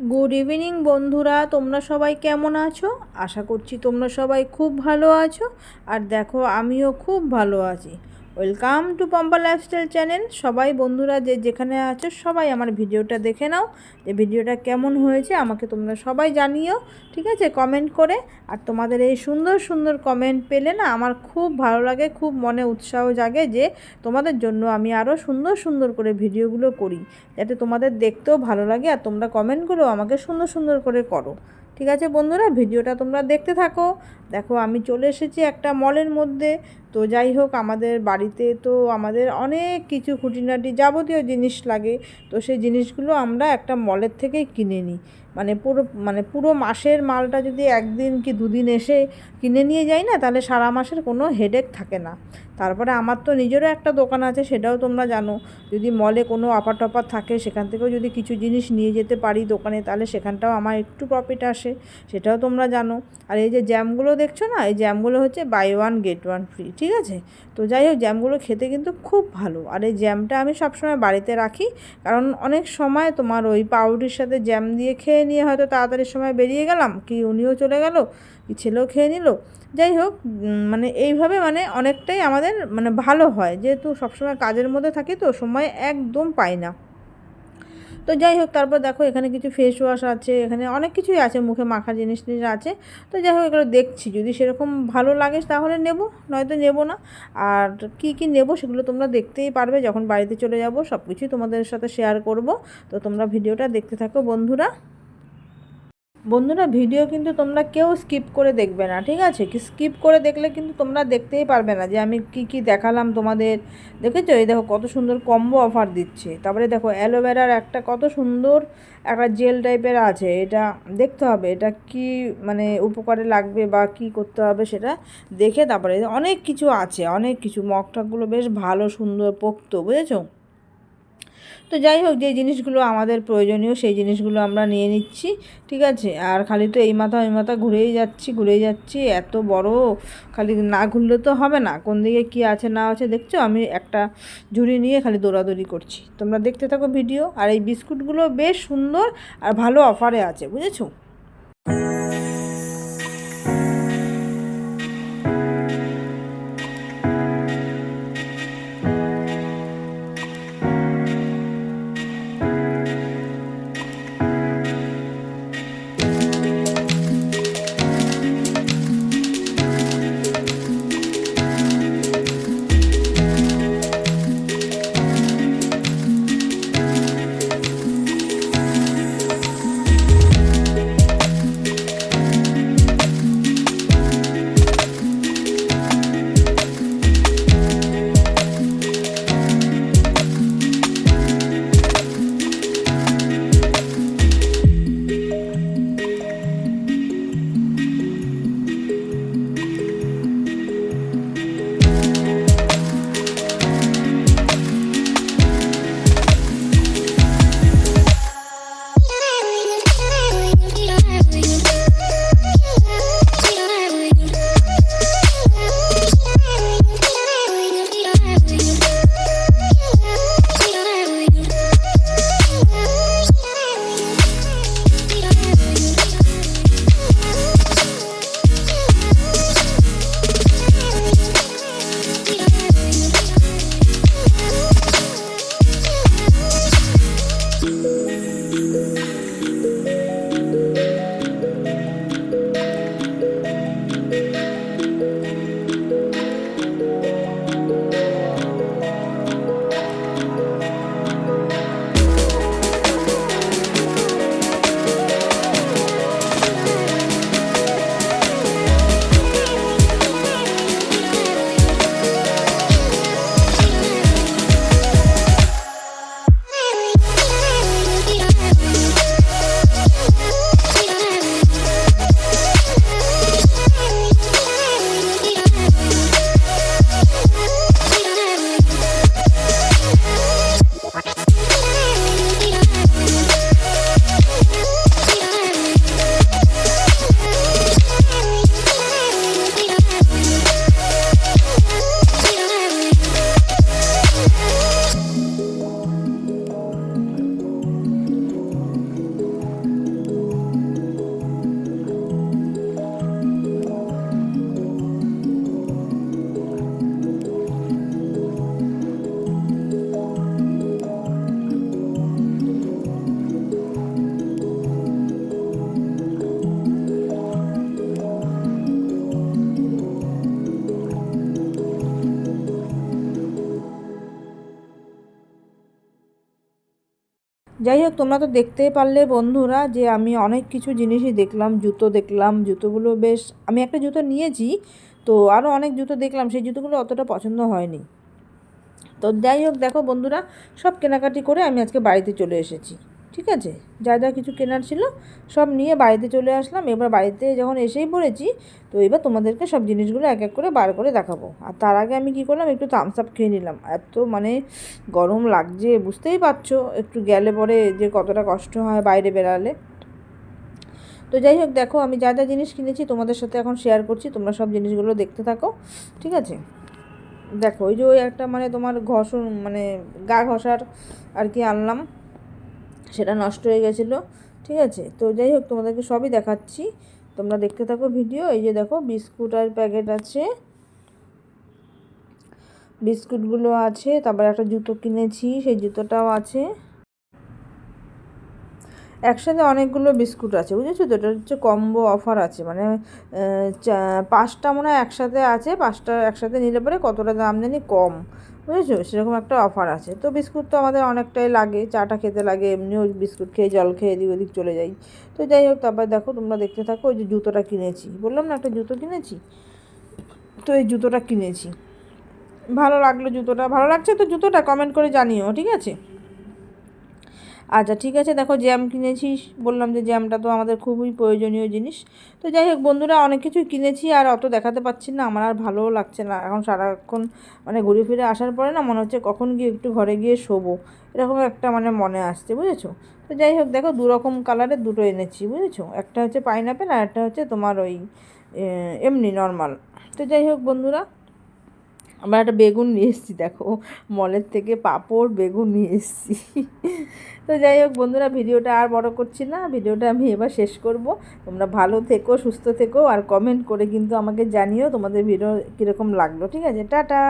Good evening বন্ধুরা। তোমরা সবাই কেমন আছো? আশা করছি তোমরা সবাই খুব ভালো আছো। আর দেখো, আমিও খুব ভালো আছি। Welcome to Pompa lifestyle channel. সবাই বন্ধুরা, যে যেখানে আছো, সবাই আমার ভিডিওটা দেখে নাও। যে ভিডিওটা কেমন হয়েছে, আমাকে তোমরা সবাই জানিও, ঠিক আছে? কমেন্ট করে। আর তোমাদের এই সুন্দর সুন্দর কমেন্ট পেলে না, আমার খুব ভালো লাগে, খুব মনে উৎসাহ জাগে যে তোমাদের জন্য আমি আরও সুন্দর সুন্দর করে ভিডিওগুলো করি। যাতে তোমাদের দেখতেও ভালো লাগে আর তোমরা কমেন্টগুলো আমাকে সুন্দর সুন্দর করে করো। ঠিক আছে বন্ধুরা? ভিডিওটা তোমরা দেখতে থাকো। দেখো, আমি চলে এসেছি একটা মলের মধ্যে। তো যাই হোক, আমাদের বাড়িতে তো আমাদের অনেক কিছু খুঁটিনাটি যাবতীয় জিনিস লাগে। তো সেই জিনিসগুলো আমরা একটা মলের থেকেই কিনে নিই। মানে পুরো মানে পুরো মাসের মালটা যদি একদিন কি দুদিন এসে কিনে নিয়ে যাই না, তাহলে সারা মাসের কোনো হেডেক থাকে না। তারপরে আমার তো নিজেরও একটা দোকান আছে, সেটাও তোমরা জানো। যদি মলে কোনো অফার টফার থাকে, সেখান থেকেও যদি কিছু জিনিস নিয়ে যেতে পারি দোকানে, তাহলে সেখানটাও আমার একটু প্রফিট আসে, সেটাও তোমরা জানো। আর এই যে জ্যামগুলো দেখছ না, এই জ্যামগুলো হচ্ছে buy one get one free ঠিক আছে? তো যাই হোক জ্যামগুলো খেতে কিন্তু খুব ভালো। আর এই জ্যামটা আমি সবসময় বাড়িতে রাখি। কারণ অনেক সময় তোমার ওই পাউরুটির সাথে জ্যাম দিয়ে খেয়ে নিয়ে হয়তো তাড়াতাড়ি সময় বেরিয়ে গেলাম, কি উনিও চলে গেল, কি ছেলেও খেয়ে নিল। যাই হোক মানে এইভাবে মানে অনেকটাই আমাদের মানে ভালো হয়। যেহেতু সবসময় কাজের মধ্যে থাকি তো সময় একদম পাই না। তো যাই হোক, তারপর দেখো এখানে কিছু ফেস ওয়াশ আছে, এখানে অনেক কিছুই আছে, মুখে মাখা জিনিস টিনিস আছে। তো যাই হোক, এগুলো দেখছি, যদি সেরকম ভালো লাগে তাহলে নেব, নয়তো নেব না। আর কি কি নেব সেগুলো তোমরা দেখতেই পারবে, যখন বাড়িতে চলে যাব সব কিছুই তোমাদের সাথে শেয়ার করব। তো তোমরা ভিডিওটা দেখতে থাকো বন্ধুরা। বন্ধুরা ভিডিও কিন্তু তোমরা কেউ স্কিপ করে দেখবে না, ঠিক আছে? কি স্কিপ করে দেখলে কিন্তু তোমরা দেখতেই পারবে না যে আমি কি কি দেখালাম তোমাদের। দেখেছ? এই দেখো কত সুন্দর কম্বো অফার দিচ্ছে। তারপরে দেখো অ্যালোভেরার একটা কত সুন্দর একটা জেল টাইপের আছে। এটা দেখতে হবে, এটা কি মানে উপকারে লাগবে বা কি করতে হবে সেটা দেখে তারপরে অনেক কিছু আছে, অনেক কিছু। মগটাগুলো বেশ ভালো, সুন্দর, পোক্ত, বুঝেছ? তো যাই হোক, যে জিনিসগুলো আমাদের প্রয়োজনীয় সেই জিনিসগুলো আমরা নিয়ে নিচ্ছি, ঠিক আছে? আর খালি তো এই মাথা ওই মাথা ঘুরেই যাচ্ছি ঘুরেই যাচ্ছি, এত বড় খালি না ঘুরলে তো হবে না। কোন দিকে কি আছে না আছে দেখছ? আমি একটা ঝুড়ি নিয়ে খালি দৌড়াদৌড়ি করছি। তোমরা দেখতে থাকো ভিডিও, আর এই বিস্কুটগুলো বেশ সুন্দর আর ভালো অফারে আছে, বুঝেছ? যাই হোক, তোমরা তো দেখতেই পারলে বন্ধুরা যে আমি অনেক কিছু জিনিসই দেখলাম, জুতো দেখলাম, জুতোগুলো বেশ, আমি একটা জুতো নিয়েছি, তো আরও অনেক জুতো দেখলাম, সেই জুতোগুলো অতটা পছন্দ হয়নি। তো যাই হোক, দেখো বন্ধুরা, সব কেনাকাটি করে আমি আজকে বাড়িতে চলে এসেছি। ঠিক আছে? যা যা কিছু কেনার ছিল সব নিয়ে বাড়িতে চলে আসলাম। এবার বাড়িতে যখন এসেই পড়েছি, তো এবার তোমাদেরকে সব জিনিসগুলো এক এক করে বার করে দেখাবো। আর তার আগে আমি কি করলাম, একটু থামস আপ খেয়ে নিলাম। এত মানে গরম লাগছে, বুঝতেই পারছ? একটু গেলে পরে যে কতটা কষ্ট হয় বাইরে বেরালে তো যাই হোক, দেখো আমি যা যা জিনিস কিনেছি তোমাদের সাথে এখন শেয়ার করছি। তোমরা সব জিনিসগুলো দেখতে থাকো, ঠিক আছে? দেখো, ওই যে ওই একটা মানে তোমার ঘষণ মানে গা ঘষার আর কি আনলাম। সেটা নষ্ট হয়ে গেছিল, ঠিক আছে? তো যাই হোক, তোমাদেরকে সবই দেখাচ্ছি। তোমরা দেখতে থাকো ভিডিও, এই যে দেখো, বিস্কুট আর প্যাকেট আছে। বিস্কুটগুলো আছে, তারপর একটা জুতো কিনেছি, সেই জুতোটাও আছে। একসাথে অনেকগুলো বিস্কুট আছে, বুঝেছ তো? এটা হচ্ছে কম্বো অফার আছে মানে পাঁচটা মনে হয় একসাথে আছে, পাঁচটা একসাথে নিলে পরে কতটা দাম জানি কম। বুঝেছ? সেরকম একটা অফার আছে। তো বিস্কুট তো আমাদের অনেকটাই লাগে। চাটা খেতে লাগে, এমনিও বিস্কুট খেয়ে জল খেয়ে এদিক ওদিক চলে যাই। তো যাই হোক, তারপর দেখো তোমরা দেখতে থাকো, ওই যে জুতোটা কিনেছি। বললাম না একটা জুতো কিনেছি? তো এই জুতোটা কিনেছি। ভালো লাগল জুতোটা। ভালো লাগছে তো জুতোটা? কমেন্ট করে জানিও, ঠিক আছে? আচ্ছা ঠিক আছে, দেখো জ্যাম কিনেছিস, বললাম যে জ্যামটা তো আমাদের খুবই প্রয়োজনীয় জিনিস। তো যাই হোক, বন্ধুরা, অনেক কিছুই কিনেছি আর অত দেখাতে পাচ্ছি না, আমার আর ভালোও লাগছে না। এখন সারাক্ষণ মানে ঘুরে ফিরে আসার পরে না মনে হচ্ছে কখন গিয়ে একটু ঘরে গিয়ে শোবো। এরকম একটা মানে মনে আসছে, বুঝেছ? তো যাই হোক, দেখো দু রকম কালারের দুটো এনেছি, বুঝেছ? একটা হচ্ছে পাইনাপেল আর একটা হচ্ছে তোমার ওই এমনি নর্মাল তো যাই হোক, বন্ধুরা আমরা একটা বেগুন নিয়ে এসেছি, দেখো। মলের থেকে পাঁপড়, বেগুন নিয়ে এসেছি। তো যাই হোক বন্ধুরা, ভিডিওটা আর বড় করছি না। ভিডিওটা আমি এবার শেষ করব। তোমরা ভালো থেকো, সুস্থ থেকো, আর কমেন্ট করে কিন্তু আমাকে জানিও তোমাদের ভিডিও কীরকম লাগল। ঠিক আছে, টাটা।